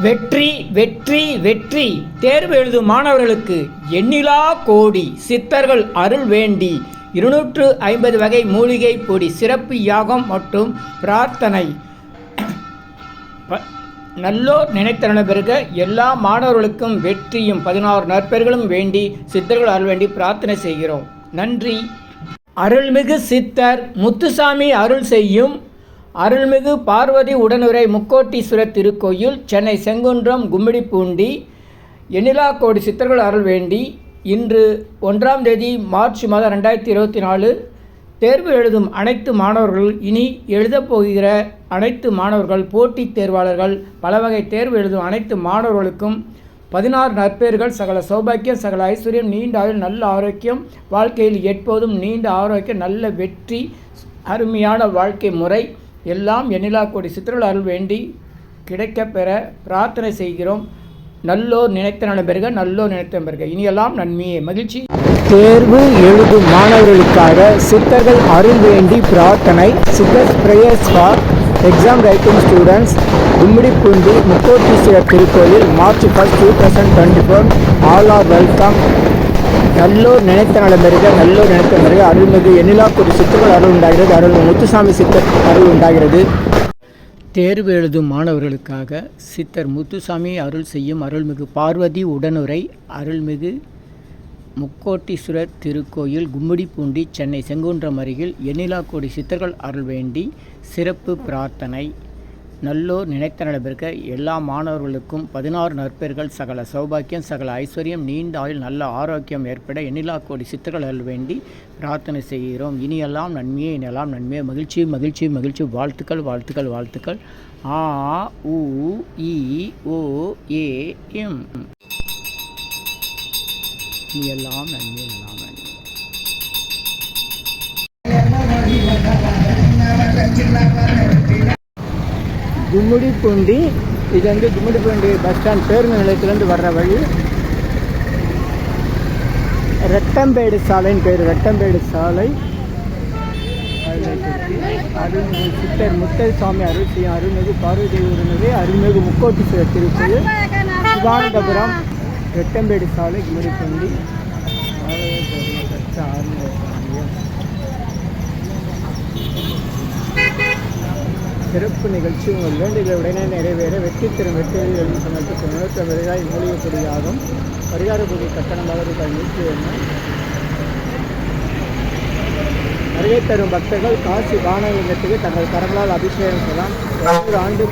வெற்றி வெற்றி வெற்றி. தேர்வு எழுதும் மாணவர்களுக்கு எண்ணிலா கோடி. சித்தர்கள் அருள் வேண்டி இருநூற்று ஐம்பது வகை மூலிகை பொடி சிறப்பு யாகம் மற்றும் பிரார்த்தனை. ப- நல்லோர் நினைத்தன பிறகு எல்லா மாணவர்களுக்கும் வெற்றியும் பதினாறு நற்பெர்களும் வேண்டி சித்தர்கள் அருள் வேண்டி பிரார்த்தனை செய்கிறோம். நன்றி. அருள்மிகு சித்தர் முத்துசாமி அருள் செய்யும் அருள்மிகு பார்வதி உடனுரை முக்கோட்டீஸ்வரர் திருக்கோயில் சென்னை செங்குன்றம் கும்மிடிப்பூண்டி எண்ணிலா கோடி சித்தர்கள் அருள் வேண்டி இன்று ஒன்றாம் தேதி மார்ச் மாதம் ரெண்டாயிரத்தி இருபத்தி நாலு தேர்வு எழுதும் அனைத்து மாணவர்கள் இனி எழுதப் போகிற அனைத்து மாணவர்கள் போட்டித் தேர்வாளர்கள் பல வகை தேர்வு எழுதும் அனைத்து மாணவர்களுக்கும் பதினாறு நற்பேர்கள் சகல சௌபாக்கியம் சகல ஐஸ்வர்யம் நீண்ட ஆயுள் நல்ல ஆரோக்கியம் வாழ்க்கையில் எப்போதும் நீண்ட ஆரோக்கியம் நல்ல வெற்றி அருமையான வாழ்க்கை முறை. எல்லாம் எண்ணிலா கோடி சித்திரல் அருள் வேண்டி கிடைக்கப்பெற பிரார்த்தனை செய்கிறோம். நல்லோர் நினைத்த நண்பர்கள் நல்லோர் நினைத்த நண்பர்கள் இனியெல்லாம் நன்மையே. மகிழ்ச்சி. தேர்வு எழுதும் மாணவர்களுக்காக சித்தர்கள் அருள் வேண்டி பிரார்த்தனை. சித்தர் prayers for exam writing students. Gummidipoondi Mukkoteeswarar திருக்கோயில் March first two thousand twenty four all are welcome நல்லோர் நினைத்த நலம்பெருக நல்லோர் நினைத்த பிறகு அருள்மிகு எண்ணிலாக்குடி சித்தர்கள் அருள் உண்டாகிறது அருள் முத்துசாமி சித்தர் அருள் உண்டாகிறது. தேர்வு எழுதும் மாணவர்களுக்காக சித்தர் முத்துசாமி அருள் செய்யும் அருள்மிகு பார்வதி உடனுரை அருள்மிகு முக்கோட்டீஸ்வரர் திருக்கோயில் கும்மிடிப்பூண்டி சென்னை செங்குன்றம் அருகில் எண்ணிலாக்கோடி சித்தர்கள் அருள் வேண்டி சிறப்பு பிரார்த்தனை. நல்லோர் நினைத்த நடைபெற்க எல்லா மாணவர்களுக்கும் பதினாறு நற்பெயர்கள் சகல சௌபாக்கியம் சகல ஐஸ்வர்யம் நீண்ட ஆயுள் நல்ல ஆரோக்கியம் ஏற்பட எண்ணிலாக்கோடி சித்தர்கள் வேண்டி பிரார்த்தனை செய்கிறோம். இனியெல்லாம் நன்மையே இனியெல்லாம் நன்மையே. மகிழ்ச்சி மகிழ்ச்சி மகிழ்ச்சி. வாழ்த்துக்கள் வாழ்த்துக்கள் வாழ்த்துக்கள். ஆ உ இ ஓ ஏ எம். எல்லாம் நன்மை எல்லாம் நன்மை கும்மிடிப்பூண்டி இது வந்து கும்மிடிப்பூண்டி பஸ் ஸ்டாண்ட் பேருந்து நிலையத்திலேருந்து வர்ற வழி. ரெட்டம்பேடு சாலைன்னு பேர் ரெட்டம்பேடு சாலை. அருள்மிகு சித்தர் முத்தசாமி சாமி செய்யும் அருள்மிகு பார்வதி உடனே அருள்மிகு முக்கோட்டீஸ்வரர் திருப்பதி சிவானந்தபுரம் ரெட்டம்பேடு சாலை கும்மிடிப்பூண்டி. ஆலய சிறப்பு நிகழ்ச்சி. உங்கள் வேண்டுதலை உடனே நிறைவேற வெற்றி திரும் வெற்றியில் எழுந்து சமர்ப்பித்த முன்னூற்று மூலிகைப்படியாகும். பரிகார பூஜை கட்டணமாக ரூபாய் நூற்றி ஒன்று. வருகை தரும் பக்தர்கள் காசி பானலிங்கத்துக்கு தங்கள் கரங்களால் அபிஷேகம் செய்யலாம். ஒவ்வொரு ஆண்டு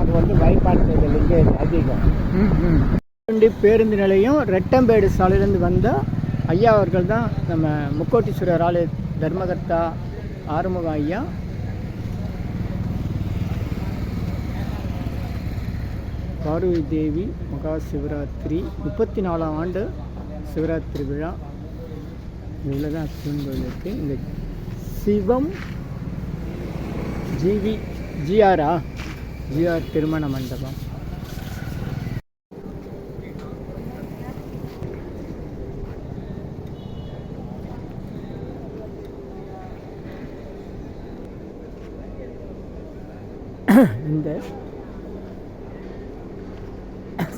அது வந்து பயன்பாட்டுகள் இங்கே அதிகம். வண்டி பேருந்து நிலையம் ரெட்டம்பேடு சாலையிலேருந்து வந்த ஐயா அவர்கள் தான் நம்ம முக்கோட்டீஸ்வரர் ஆலய தர்மகர்த்தா ஆறுமுக ஐயா. பார்வதி தேவி மகா சிவராத்திரி. முப்பத்தி நாலாம் ஆண்டு சிவராத்திரி விழா. இவ்வளோ தான் கோயில் இருக்குது இந்த சிவம் ஜிவி ஜிஆரா ஜிஆர் திருமண மண்டபம். இந்த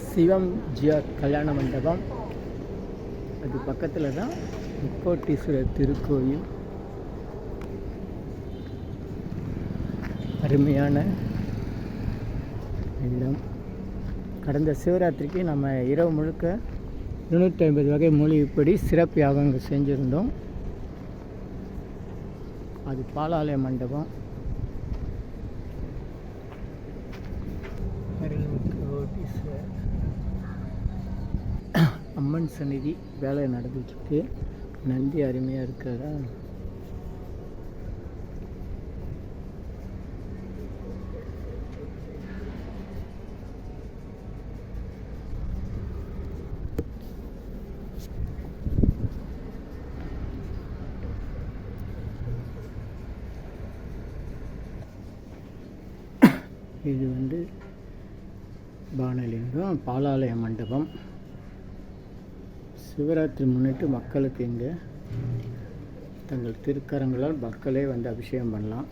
சிவம் ஜியா கல்யாண மண்டபம். அது பக்கத்தில் தான் முக்கோட்டீஸ்வரர் திருக்கோயில். அருமையான இடம். கடந்த சிவராத்திரிக்கு நம்ம இரவு முழுக்க இருநூற்றி ஐம்பது வகை மூலிகைப்படி சிறப்பு யாகங்கள் செஞ்சுருந்தோம். அது பாலாலய மண்டபம் அருள்மிகு அம்மன் சந்நிதி வேலை நடந்துட்டுருக்கு நந்தி அருமையாக இருக்கிறதா இது வந்து பானலிங்கம் பாலாலய மண்டபம். சிவராத்திரி முன்னிட்டு மக்களுக்கு இங்கே தங்கள் திருக்கரங்களால் மக்களே வந்து அபிஷேகம் பண்ணலாம்.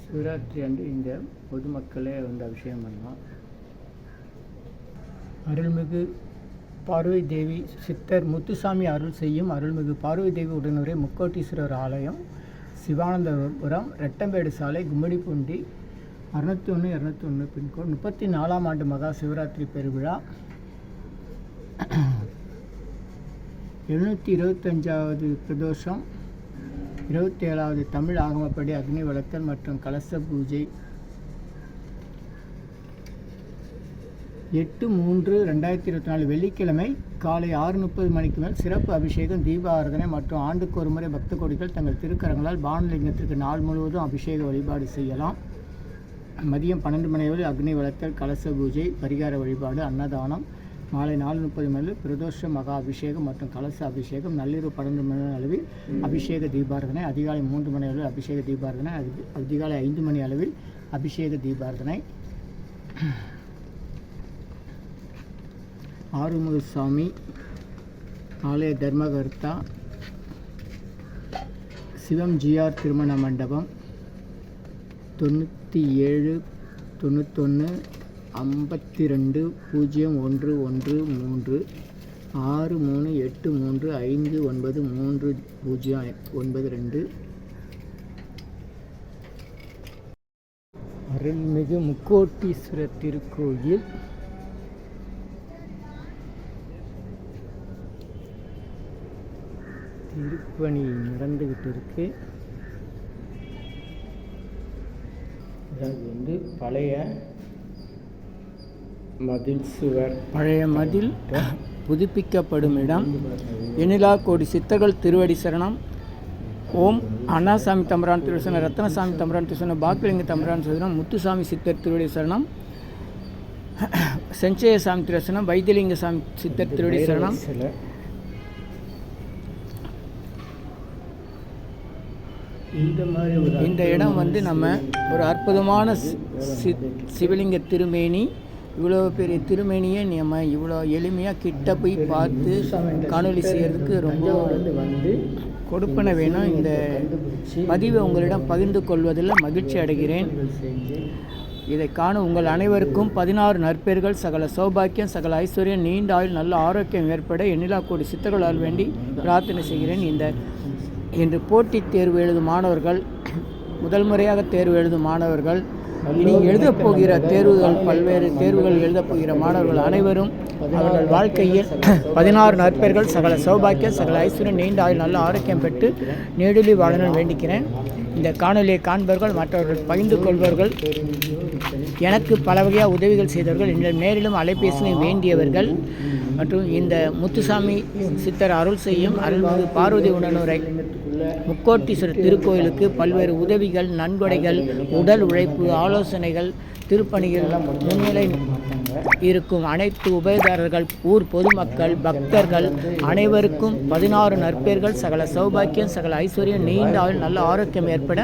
சிவராத்திரி அன்று இங்கே பொதுமக்களே வந்து அபிஷேகம் பண்ணலாம். அருள்மிகு பார்வை தேவி சித்தர் முத்துசாமி அருள் செய்யும் அருள்மிகு பார்வை தேவி உடனுரை முக்கோட்டீஸ்வரர் ஆலயம் சிவானந்தபுரம் ரெட்டம்பேடு சாலை கும்மிடிப்பூண்டி அறுநூத்தி ஒன்று இரநூத்தி ஒன்று பின்கோட் முப்பத்தி நாலாம் ஆண்டு மகா சிவராத்திரி பெருவிழா. எழுநூற்றி இருபத்தஞ்சாவது பிரதோஷம் இருபத்தி ஏழாவது தமிழ் ஆகமப்படி அக்னி வளர்த்தல் மற்றும் கலச பூஜை. எட்டு மூன்று ரெண்டாயிரத்தி இருபத்தி நாலு வெள்ளிக்கிழமை காலை ஆறு முப்பது மணிக்கு மேல் சிறப்பு அபிஷேகம் தீபாராதனை மற்றும் ஆண்டுக்கு ஒரு முறை பக்த கோடிகள் தங்கள் திருக்கரங்களால் பானலிங்கத்திற்கு நாள் முழுவதும் அபிஷேக வழிபாடு செய்யலாம். மதியம் பன்னெண்டு மணி வரை அக்னி வளர்த்தல் கலச பூஜை பரிகார வழிபாடு அன்னதானம் மாலை நாலு முப்பது மணி பிரதோஷ மகா அபிஷேகம் மற்றும் கலச அபிஷேகம் நள்ளிரவு பன்னெண்டு மணி அளவில் அபிஷேக தீபாரதனை அதிகாலை மூன்று மணி அளவில் அபிஷேக தீபாரதனை அதிகாலை ஐந்து மணி அளவில் அபிஷேக தீபாரதனை. ஆறுமுக சாமி ஆலய தர்மகர்த்தா சிவம் ஜிஆர் திருமண மண்டபம் தொண்ணூற்றி ஏழு தொண்ணூத்தொன்று ஐம்பத்தி ரெண்டு பூஜ்ஜியம் ஒன்று ஒன்று மூன்று ஆறு மூணு எட்டு மூன்று ஐந்து ஒன்பது மூன்று பூஜ்ஜியம் ஒன்பது ரெண்டு. அருள்மிகு முக்கோட்டீஸ்வரர் திருக்கோயில். திருப்பணி நடந்துக்கிட்டு இருக்கு அதாவது வந்து பழைய மதில் சுவர். பழைய மதில் புதுப்பிக்கப்படும் இடம். எண்ணிலா கோடி சித்தர்கள் திருவடி சரணம். ஓம் அண்ணாசாமி தம்பரான் திருசனம் ரத்னசாமி தம்பரான் திருசனம் பாக்கிலிங்க தம்பரான் திருசனம் முத்துசாமி சித்தர் திருவடி சரணம். செஞ்சயசாமி திருசனம் வைத்தியலிங்க சாமி சித்தர் திருவடி சரணம். இந்த மாதிரி இந்த இடம் வந்து நம்ம ஒரு அற்புதமான சி- சிவலிங்க திருமேனி. இவ்வளோ பெரிய திருமணியை நம்ம இவ்வளோ எளிமையாக கிட்ட போய் பார்த்து காணொளி செய்யறதுக்கு ரொம்ப வந்து கொடுப்பன வேணும் இந்த பதிவை உங்களிடம் பகிர்ந்து கொள்வதில் மகிழ்ச்சி அடைகிறேன். இதை காண உங்கள் அனைவருக்கும் பதினாறு நற்பெயர்கள் சகல சௌபாக்கியம் சகல ஐஸ்வர்யம் நீண்ட ஆயுள் நல்ல ஆரோக்கியம் ஏற்பட எண்ணிலா கோடி சித்தர்களால் வேண்டி பிரார்த்தனை செய்கிறேன். இந்த இன்று போட்டித் தேர்வு எழுதும் மாணவர்கள் முதல் முறையாக தேர்வு எழுதும் மாணவர்கள் இனி எழுதப் போகிற தேர்வுகள் பல்வேறு தேர்வுகள் எழுதப் போகிற மாணவர்கள் அனைவரும் அவர்கள் வாழ்க்கையில் பதினாறு நற்பெயர்கள் சகல சௌபாக்கியம் சகல ஐஸ்வர்யம் நீண்ட ஆயுள் நல்ல ஆரோக்கியம் பெற்று நெடுலி வாழணும் வேண்டிக்கிறேன். இந்த காணொலியை காண்பவர்கள் மற்றவர்கள் பகிர்ந்து கொள்பவர்கள் எனக்கு பல வகையாக உதவிகள் செய்தவர்கள் இந்த நேரிலும் அலைபேசியில் வேண்டியவர்கள் மற்றும் இந்த முத்துசாமி சித்தர் அருள் செய்யும் அருள்மிகு பார்வதி உணனுரை முக்கோட்டீஸ்வரர் திருக்கோயிலுக்கு பல்வேறு உதவிகள் நன்கொடைகள் உடல் உழைப்பு ஆலோசனைகள் திருப்பணிகள் முன்னிலை இருக்கும் அனைத்து உபயதாரர்கள் ஊர் பொதுமக்கள் பக்தர்கள் அனைவருக்கும் பதினாறு நற்பேர்கள் சகல சௌபாக்கியம் சகல ஐஸ்வர்யம் நீண்ட ஆயுள் நல்ல ஆரோக்கியம் ஏற்பட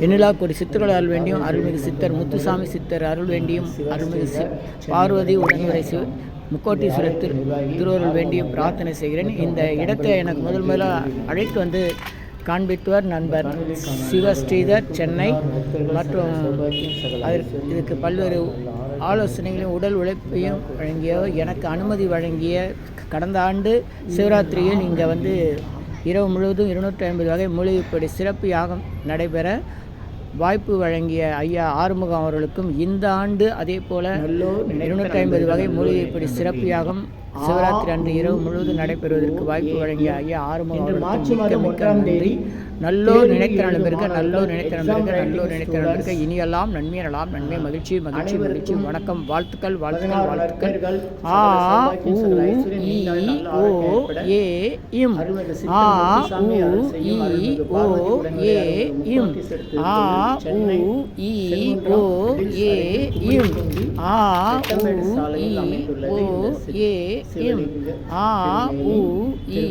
எண்ணிலா சித்தர்கள் அருள் வேண்டியும் அருள்மிகு சித்தர் முத்துசாமி சித்தர் அருள் வேண்டியும் அருள்மிகு சி பார்வதி உடனுரை முக்கோட்டீஸ்வரர் திரு திருவருள் வேண்டிய பிரார்த்தனை செய்கிறேன். இந்த இடத்தை எனக்கு முதல் முதலாக அழைத்து வந்து காண்பித்துவர் நண்பர் சிவ ஸ்ரீதர் சென்னை மற்றும் அதற்கு இதுக்கு பல்வேறு ஆலோசனைகளையும் உடல் உழைப்பையும் வழங்கிய எனக்கு அனுமதி வழங்கிய கடந்த ஆண்டு சிவராத்திரியில் இங்கே வந்து இரவு முழுவதும் இருநூற்றி ஐம்பது வகை மூலிகைப்படி சிறப்பு யாகம் நடைபெற வாய்ப்பு வழங்கிய ஐயா ஆறுமுகம் அவர்களுக்கும் இந்த ஆண்டு அதே போல இருநூற்றி ஐம்பது வகை மூலிகைப்படி சிறப்பு யாகம் சிவராத்திரி அன்று இரவு முழுவதும் நடைபெறுவதற்கு வாய்ப்பு வழங்கிய ஐயா ஆறுமுகம் மார்ச் மாதம் ஒன்றாம் தேதி நல்லோர் நினைத்த நலம் பெருக நல்லோர் நினைத்த நலம் பெருக நல்லோர் நினைத்த நலம் பெருக இனியெல்லாம் நன்மை நலாம் நன்மை. மகிழ்ச்சி மகிழ்ச்சி மகிழ்ச்சி. வணக்கம். வாழ்த்துக்கள் வாழ்த்துக்கள் வாழ்த்துக்கள். ஆ இ ஓ ஏ இம். ஆ உ இ ஓ ஏ இம். ஆ உ இ ஓ ஏ இம். ஆ உ இ ஓ ஏ இம் ஆ உ இ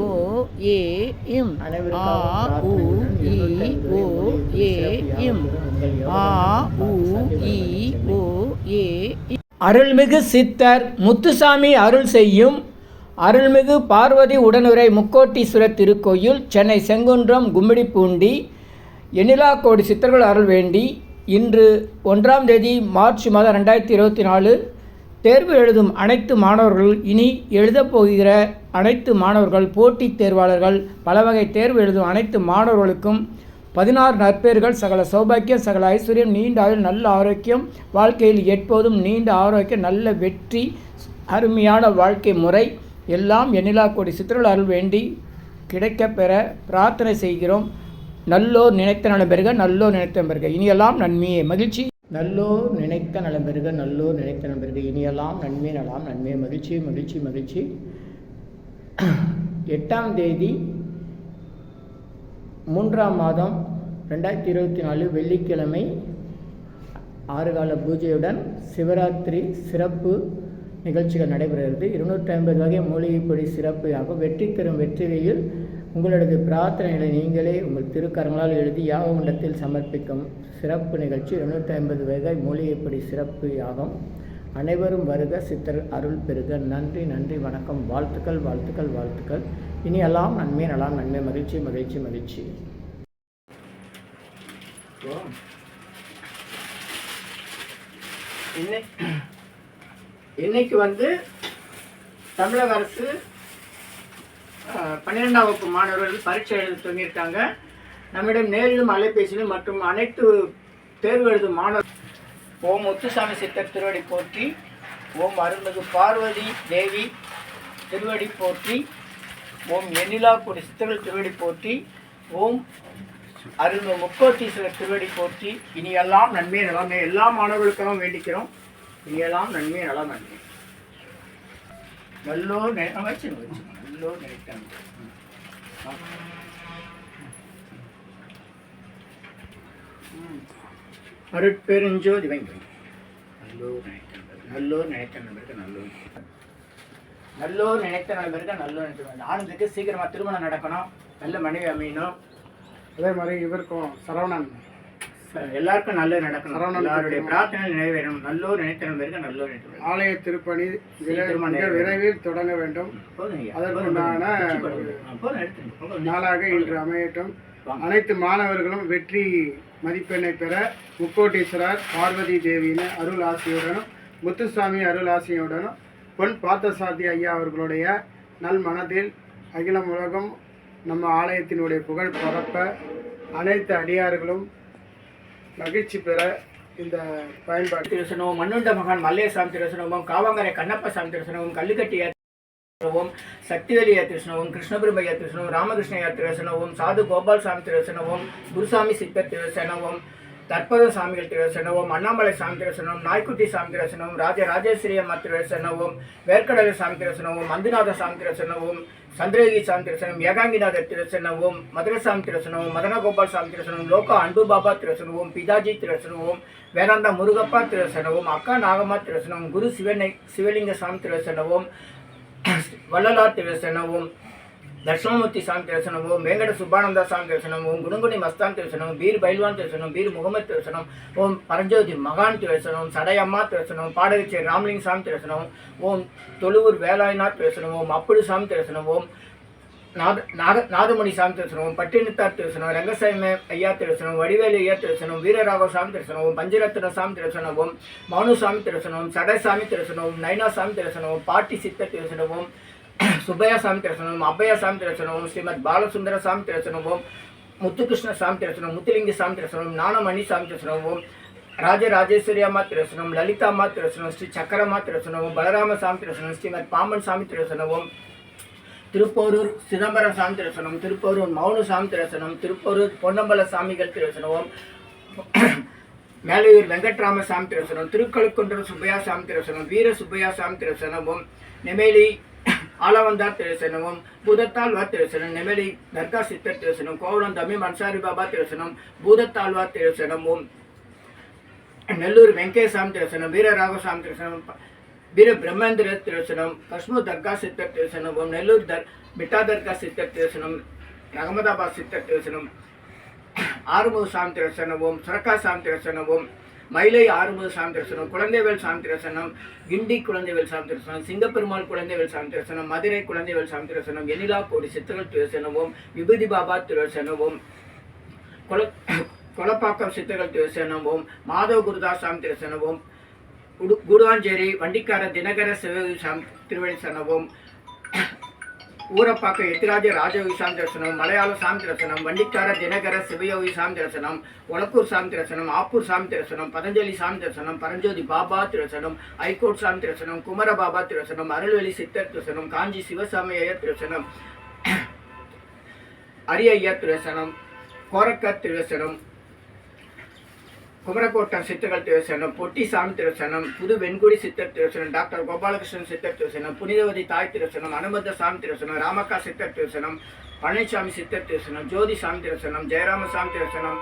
ஓ ஏ இம் ஆ உ இ ஓ ஏ இம் ஆ உ இ ஓ ஏ. அருள்மிகு சித்தர் முத்துசாமி அருள் செய்யும் அருள்மிகு பார்வதி உடனுரை முக்கோட்டீஸ்வரர் திருக்கோயில் சென்னை செங்குன்றம் கும்மிடிப்பூண்டி எண்ணிலா கோடி சித்தர்கள் அருள் வேண்டி இன்று ஒன்றாம் தேதி மார்ச் மாதம் ரெண்டாயிரத்தி இருபத்தி நாலு தேர்வு எழுதும் அனைத்து மாணவர்கள் இனி எழுதப் போகிற அனைத்து மாணவர்கள் போட்டித் தேர்வாளர்கள் பல வகை தேர்வு எழுதும் அனைத்து மாணவர்களுக்கும் பதினாறு நற்பேர்கள் சகல சௌபாக்கியம் சகல ஐஸ்வர்யம் நீண்ட ஆயுள் நல்ல ஆரோக்கியம் வாழ்க்கையில் எப்போதும் நீண்ட ஆரோக்கியம் நல்ல வெற்றி அருமையான வாழ்க்கை முறை எல்லாம் எண்ணிலா கோடி சித்திரல் அருள் வேண்டி கிடைக்கப்பெற பிரார்த்தனை செய்கிறோம். நல்லோர் நினைத்த நலம் நல்லோர் நினைத்த நலம் பெறுக. இனியெல்லாம் நன்மையே. மகிழ்ச்சி. நல்லோர் நினைத்த நலம் பெறுக நல்லோர் நினைத்த நலம் பெறுக இனியெல்லாம் நன்மை நலாம் நன்மை மகிழ்ச்சி மகிழ்ச்சி மகிழ்ச்சி. எட்டாம் தேதி மூன்றாம் மாதம் ரெண்டாயிரத்தி இருபத்தி நாலு வெள்ளிக்கிழமை ஆறுகால பூஜையுடன் சிவராத்திரி சிறப்பு நிகழ்ச்சிகள் நடைபெறுகிறது. இருநூற்றி ஐம்பது வகை மூலிகைப்பொடி சிறப்பு. ஆகும் வெற்றி தரும் வெற்றிகையில் உங்களது பிரார்த்தனைகளை நீங்களே உங்கள் திருக்கரங்களால் எழுதி யாககுண்டத்தில் சமர்ப்பிக்கும் சிறப்பு நிகழ்ச்சி இருநூற்றி ஐம்பது வகை மூலிகைப்படி சிறப்பு யாகம். அனைவரும் வருக சித்தர் அருள் பெருக நன்றி நன்றி வணக்கம். வாழ்த்துக்கள் வாழ்த்துக்கள் வாழ்த்துக்கள். இனி எல்லாம் நன்மை நலாம் நன்மை. மகிழ்ச்சி மகிழ்ச்சி மகிழ்ச்சி. இன்னைக்கு வந்து தமிழக அரசு பன்னிரெண்டாம் வகுப்பு மாணவர்கள் பரீட்சை எழுத தொடங்கியிருக்காங்க. நம்மிடம் நேரிலும் அலைபேசியிலும் மற்றும் அனைத்து தேர்வு எழுதும் மாணவர் ஓம் முத்துசாமி சித்தர் திருவடி போற்றி ஓம் அருள்மிகு பார்வதி தேவி திருவடி போற்றி ஓம் எண்ணிலா கொடி சித்தர்கள் திருவடி போற்றி ஓம் அருள்மிகு முக்கோத்தீஸ்வரர் திருவடி போற்றி. இனி எல்லாம் நன்மை நலமே. எல்லா மாணவர்களுக்காகவும் வேண்டிக்கிறோம். இனி எல்லாம் நன்மை நலம் நன்மை நல்லோர் நினை வச்சு. வச்சு நல்லோர் நினைத்தாங்க அருட்பெருஞ்சோதி வைங்க நல்லோர் நினைத்த நண்பர்கள் நல்லோர் நினைத்த நண்பர்கள் நல்லோர் நல்லோர் நினைத்த நண்பர்கள் நல்லோர் நினைத்த ஆனந்துக்கு சீக்கிரமாக திருமணம் நடக்கணும். நல்ல மனைவி அமையணும். அதே மாதிரி இவருக்கும் சரவணன் எல்லாருக்கும் நல்லது நடக்கணும் எல்லாருடைய பத்திரிகை. பிரார்த்தனை நிறைவேறணும் நல்லோர் நினைத்த நண்பர்கள் நல்லோர். ஆலய திருப்பணி விரைவில் தொடங்க வேண்டும். அதற்குண்டான. நாளாக இன்று அமையட்டும். அனைத்து மாணவர்களும் வெற்றி மதிப்பெண்ணை பெற முக்கோட்டீஸ்வரர் பார்வதி தேவியின் அருள் ஆசியுடனும் முத்துசாமி அருள் ஆசியுடனும் பொன் பார்த்தசாதி ஐயா அவர்களுடைய நல் மனதில் அகிலம் உலகம் நம்ம ஆலயத்தினுடைய புகழ் பரப்ப அனைத்து அடியார்களும் மகிழ்ச்சி பெற இந்த பயன்பாடு. திருசனவும் மண்ணுண்ட மகான் மல்லேசாமி திருசனவும் காவங்கரை கண்ணப்ப சாமி திருசனவும் கல்லுக்கட்டி திருசனவும் சக்திவேலியா திருசனவும் கிருஷ்ணபிரமையா திருசனவும் ராமகிருஷ்ணயா திருசனவும் சாது கோபால் சாமி திருசனவும் குருசாமி சித்தர் திருசனவும் தற்பத சாமிகள் திருசனவும் அண்ணாமலை சாமி திருசனவும் நாய்க்குட்டி சாமி திருசனவும் ராஜ ராஜேஸ்வரி அம்மா திருசனவும் வேர்க்கடலை சாமி திருசனவும் மந்துநாத சாமி திருசனவும் சந்திரகி சாமி திருசனம் ஏகாங்கிநாதர் திருசனவும் மதுரசாமி திருசனவும் மதனகோபால் சாமி திருசனவும் லோகா அன்பு பாபா திருசனவும் பிதாஜி திருசனவும் வேதாந்தா முருகப்பா திருசனவும் அக்கா நாகம்மா திருசனவும் குரு சிவனை சிவலிங்க சாமி திருசனவும் வள்ளலார் திருசனவும் தட்சிணமூர்த்தி சாமி திருசனவும் வேங்கட சுப்பானந்தா சாமி திருசனவும் குணங்குடி மஸ்தான் திருசனம் பீர் பைல்வான் திருசனம் பீர் முகமது திருசனம் ஓம் பரஞ்சோதி மகான் திருசனம் சடையம்மா திருசனம் பாடகச்சே ராமலிங்க சாமி திருசனம் ஓம் தொழுவூர் வேலாய்நாத் திருசனம் ஓம் அப்புடு சாமி திருசனம் ஓம் நாத நாத நாதமணி சாமி திருசனம் பட்டினத்தார் திருசனம் ரங்கசாமி ஐயா திருசனம் வடிவேலு ஐயா திருசனம் வீரராக சாமி திருசனம் பஞ்சரத்ன சாமி திருசனவும் மௌனுசாமி திருசனவும் சடசாமி திருசனவும் நைனா சாமி திருசனவும் பாட்டி சித்த திருசனவும் சுப்பையா சாமி திருசனவும் அப்பையா சாமி திரசனமும் ஸ்ரீமத் பாலசுந்தர சாமி திருசனவும் முத்துகிருஷ்ண சாமி திரசனம் முத்துலிங்க சாமி திரசனம் ஞானமணி சாமி திருசனவும் ராஜராஜேஸ்வரி அம்மா திருசனம் லலிதா அம்மா திருசனம் ஸ்ரீ சக்கரம்மா திருசனவும் பலராம சாமி திருசனம் ஸ்ரீமத் பாம்பன் சாமி திருசனவும் திருப்போரூர் சிதம்பரம் சாமி திருசனம் திருப்போரூர் மௌன சாமி திருசனம் திருப்போரூர் பொன்னம்பல சாமிகள் திருசனவும் மேலையூர் வெங்கட்ராம சாமி திருசனம் திருக்கழுக்குன்றம் சுப்பையா சாமி திருசனம் வீர சுப்பையா சாமி திருசனமும் நெமேலி ஆலவந்தார் திருசனமும் பூதத்தாழ்வார் திருசனம் நெமேலி தர்கா சித்தர் திருசனம் கோவலம் தமிழ் மன்சாரி பாபா திருசனம் பூதத்தாழ்வார் திருசனமும் நெல்லூர் வெங்கடேசாமி திருசனம் வீரராகசாமி திருசனம் வீர பிரம்மேந்திர திருசனம் கஷ்மு தர்கா சித்தர் திருசனமும் நெல்லூர் தர் மிட்டா தர்கா சித்தர் திருசனம் அகமதாபாத் சித்தர் திருசனம் ஆறுமுக சாமி திருசனமும் சுரக்கா சாமி திருசனமும் மயிலை ஆறுமுக சாமி திருசனம் குழந்தைவேல் சாமி கிண்டி குழந்தைவேல் சாமி சிங்கப்பெருமாள் குழந்தைவேல் சாமி திருசனம் மதுரை குழந்தைவேல் சாமி எனிலா கோடி சித்தர்கள் திருசனமும் விபூதி பாபா திருசனமும் கொல கொலப்பாக்கம் சித்தர்கள் திருசனம் மாதவ குருதாஸ் சாமி திருசனம் குடு- குடுவாஞ்சேரி வண்டிக்கார தினகர சிவகி சாமி திருவடி சனவும் ஊரப்பாக்கம் எத்திராஜ ராஜயோகி சாமி தரிசனம் மலையாள சாமி தரிசனம் வண்டிக்கார தினகர சிவயோகி சாமி தரிசனம் ஒலக்கூர் சாமி தரிசனம் ஆப்பூர் சாமி தரிசனம் பதஞ்சலி சாமி தரிசனம் பரஞ்சோதி பாபா திருசனம் ஐகோட் சாமி தரிசனம் குமர பாபா திருசனம் அருள்வெளி சித்தர் திருசனம் காஞ்சி சிவசாமி ஐயர் திருசனம் அரியய்யா திருசனம் கோரக்கர் திருசனம் குமரக்கோட்டம் சித்தர்கள் திருசனம் பொட்டி சாமி திருசனம் புது வெண்குடி சித்தர் திருசனம் டாக்டர் கோபாலகிருஷ்ணன் சித்தர் திருசனம் புனிதவதி தாய் திருசனம் அனுபந்த சாமி திருசனம் ராமக்கா சித்தர் திருசனம் பழனிசாமி சித்தர் திருசனம் ஜோதி சாமி திருசனம் ஜெயராம சாமி திருசனம்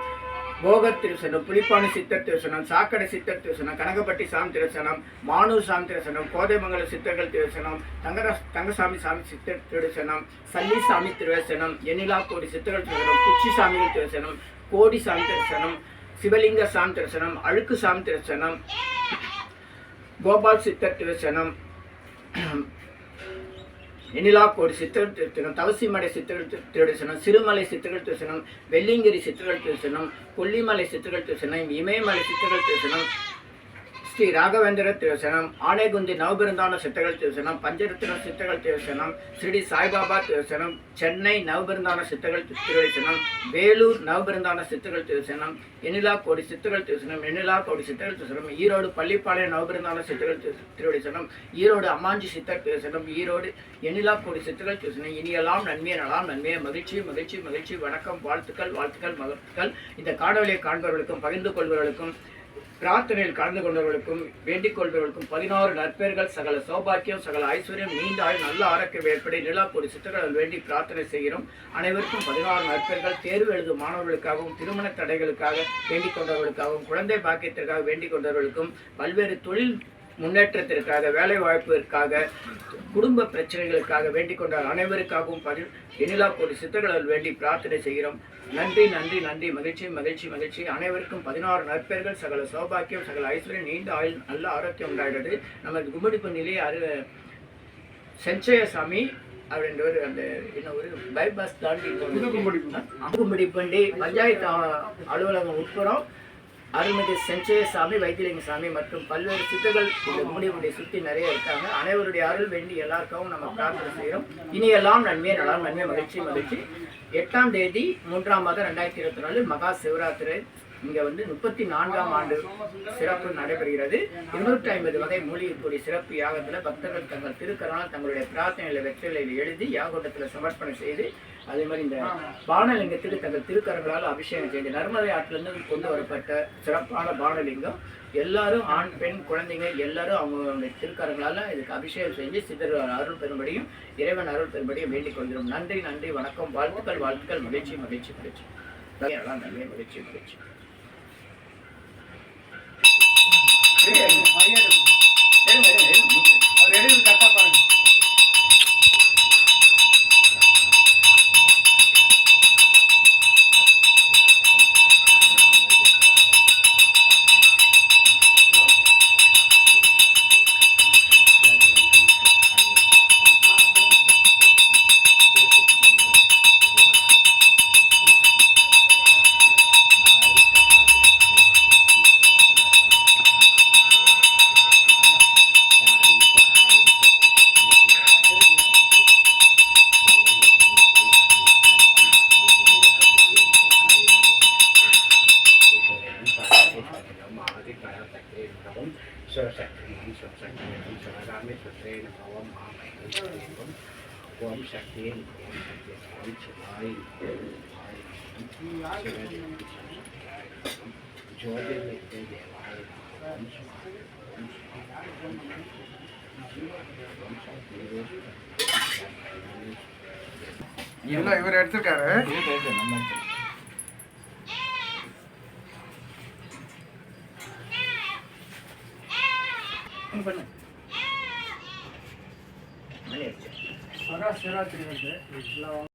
போகர் திருசனம் புலிப்பாணி சித்தர் திருசனம் சாக்கடை சித்தர் திருசனம் கனகப்பட்டி சாமி திருசனம் மானூர் சாமி திருசனம் கோதைமங்கல சித்தர்கள் திருசனம் தங்கர தங்கசாமி சாமி சித்தர் திருசனம் சல்லி சாமி திருசனம் எண்ணிலா கோடி சித்தர்கள் திருசனம் குச்சி சாமிகள் திருசனம் கோடி சாமி திருசனம் சிவலிங்க சாமி தரிசனம் அழுக்கு சாமி தரிசனம் கோபால் சித்தர் திருசனம் எனிலா கோடி சித்தர்கள் திருத்தனம் தவசிமலை சித்தர்கள் திரு- சிறுமலை சித்தர்கள் திருசனம் வெள்ளிங்கிரி சித்தர்கள் திருசனம் கொல்லிமலை சித்தர்கள் திருசனம் இமயமலை சித்தர்கள் திருசனம் ஸ்ரீ ராகவேந்திர திருசனம் ஆனைகுந்தி நவபிருந்தான சித்தர்கள் திருசனம் பஞ்சரத்ன சித்தர்கள் திருசனம் ஸ்ரீ சாய்பாபா திருசனம் சென்னை நவபிருந்தான சித்தர்கள் திருசனம் வேலூர் நவபிருந்தான சித்தர்கள் திருசனம் எனிலா கோடி சித்தர்கள் திருசனம் எனிலா கோடி சித்தர்கள் திருசனம் ஈரோடு பள்ளிப்பாளையம் நவபிருந்தான சித்தர்கள் திருவடிசனம் ஈரோடு அம்மாஞ்சி சித்தர் திருசனம் ஈரோடு எனிலா கோடி சித்தர்கள் திருசனம் இனியெல்லாம் நன்மையை நலாம் நன்மையை மகிழ்ச்சி மகிழ்ச்சி மகிழ்ச்சி வணக்கம் வாழ்த்துக்கள் வாழ்த்துக்கள் மகத்துக்கள் இந்த காணொலியை காண்பவர்களுக்கும் பகிர்ந்து கொள்பவர்களுக்கும் பிரார்த்தனையில் கலந்து கொண்டவர்களுக்கும் வேண்டிக் கொள்பவர்களுக்கும் பதினாறு நற்பெயர்கள் சகல சௌபாக்கியம் சகல ஐஸ்வர்யம் நீண்ட ஆயுள் நல்ல ஆரோக்கியம் ஏற்பட நிலாப்பொடி சித்தர்கள் வேண்டி பிரார்த்தனை செய்கிறோம். அனைவருக்கும் பதினாறு நற்பெயர்கள் தேர்வு எழுதும் மாணவர்களுக்காகவும் திருமண தடைகளுக்காக வேண்டிக் கொண்டவர்களுக்காகவும் குழந்தை பாக்கியத்திற்காக வேண்டிக் கொண்டவர்களுக்கும் பல்வேறு தொழில் முன்னேற்றத்திற்காக வேலை வாய்ப்பிற்காக குடும்ப பிரச்சனைகளுக்காக வேண்டிக் கொண்ட அனைவருக்காகவும் பதி எனிலா கோடி சித்தர்கள் வேண்டி பிரார்த்தனை செய்கிறோம். நன்றி நன்றி நன்றி. மகிழ்ச்சி மகிழ்ச்சி மகிழ்ச்சி. அனைவருக்கும் பதினாறு நற்பெயர்கள். சகல சௌபாக்கியம் சகல ஐஸ்வர்யம் நீண்ட ஆயுள் நல்ல ஆரோக்கியம் உண்டாயிடுது. நமக்கு கும்மிடிப்பண்ணிலே அரு செஞ்சயசாமி அப்படின்றவர் அந்த என்ன ஒரு பைபாஸ் தாண்டி கும்மிடிப்பண்டி பஞ்சாயத்து அ- அலுவலகம் உட்புறம் அருள்மிகு செஞ்சயசாமி வைத்தியலிங்க சாமி மற்றும் பல்வேறு சித்தர்கள் இந்த முடிவுடைய சுற்றி நிறைய இருக்காங்க. அனைவருடைய அருள் வேண்டி எல்லாருக்காகவும் நம்ம பிரார்த்தனை செய்கிறோம் இனி எல்லாம் நன்மையே நலம் நன்மை மகிழ்ச்சி மகிழ்ச்சி. எட்டாம் தேதி மூன்றாம் மாதம் ரெண்டாயிரத்தி இருபத்தி நாலு மகா சிவராத்திரி இங்கே வந்து முப்பத்தி நான்காம் ஆண்டு சிறப்பு நடைபெறுகிறது. இருநூற்றி ஐம்பது வகை மூலிகை கூடிய சிறப்பு யாகத்தில் பக்தர்கள் தங்கள் திருக்கரால் தங்களுடைய பிரார்த்தனைகளை வெற்றிகளை எழுதி யாகோட்டத்தில் சமர்ப்பணம் செய்து அதே மாதிரி இந்த பானலிங்கத்துக்கு தங்கள் திருக்கரங்களால் அபிஷேகம் செய்து நர்மதை ஆற்றிலிருந்து கொண்டு வரப்பட்ட சிறப்பான பானலிங்கம். எல்லாரும் ஆண் பெண் குழந்தைங்க எல்லாரும் அவங்களுடைய திருக்கரங்களால் இதுக்கு அபிஷேகம் செஞ்சு சித்தர் அருள் பெறும்படியும் இறைவன் அருள் பெறும்படியும் வேண்டிக் கொள்கிறோம். நன்றி நன்றி வணக்கம். வாழ்த்துக்கள் வாழ்த்துக்கள். மகிழ்ச்சி மகிழ்ச்சி மகிழ்ச்சி. நன்மை மகிழ்ச்சி மகிழ்ச்சி. அவர் எடுக்கிறது கரெக்டாக பாருங்க. இல்லை இவர் எடுத்திருக்காரு? பண்ணு? சிவராத்திரி வந்து எல்லாம்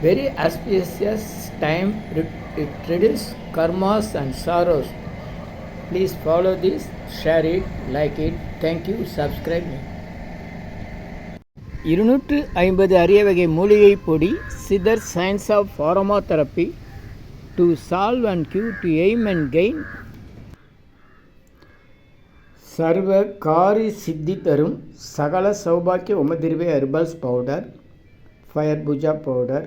very auspicious time it, it reduces karmas and sorrows. Please follow this share it like it. Thank you. Subscribe me. இருநூற்று ஐம்பது அரிய வகை மூலிகை பொடி சிதர் science of aromatherapy to solve and cure to aim and gain சர்வ காரி சித்தி தரும் சகல சௌபாக்கிய உமதிர்வே herbals powder fire puja powder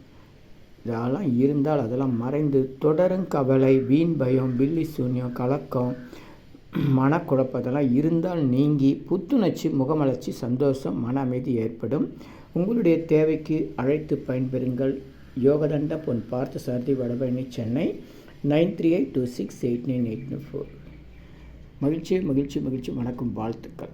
இதெல்லாம் இருந்தால் அதெல்லாம் மறைந்து தொடரும் கவலை வீண் பயம் பில்லி சூன்யம் கலக்கம் மனக்குழப்பம் இதெல்லாம் இருந்தால் நீங்கி புத்துணர்ச்சி முகமலர்ச்சி சந்தோஷம் மன அமைதி ஏற்படும். உங்களுடைய தேவைக்கு அழைத்து பயன்பெறுங்கள். Yogathanda Pon Parthasarathy Vadapalani Chennai nine three eight two six eight nine eight four. மகிழ்ச்சி மகிழ்ச்சி மகிழ்ச்சி. வணக்கம் வாழ்த்துக்கள்.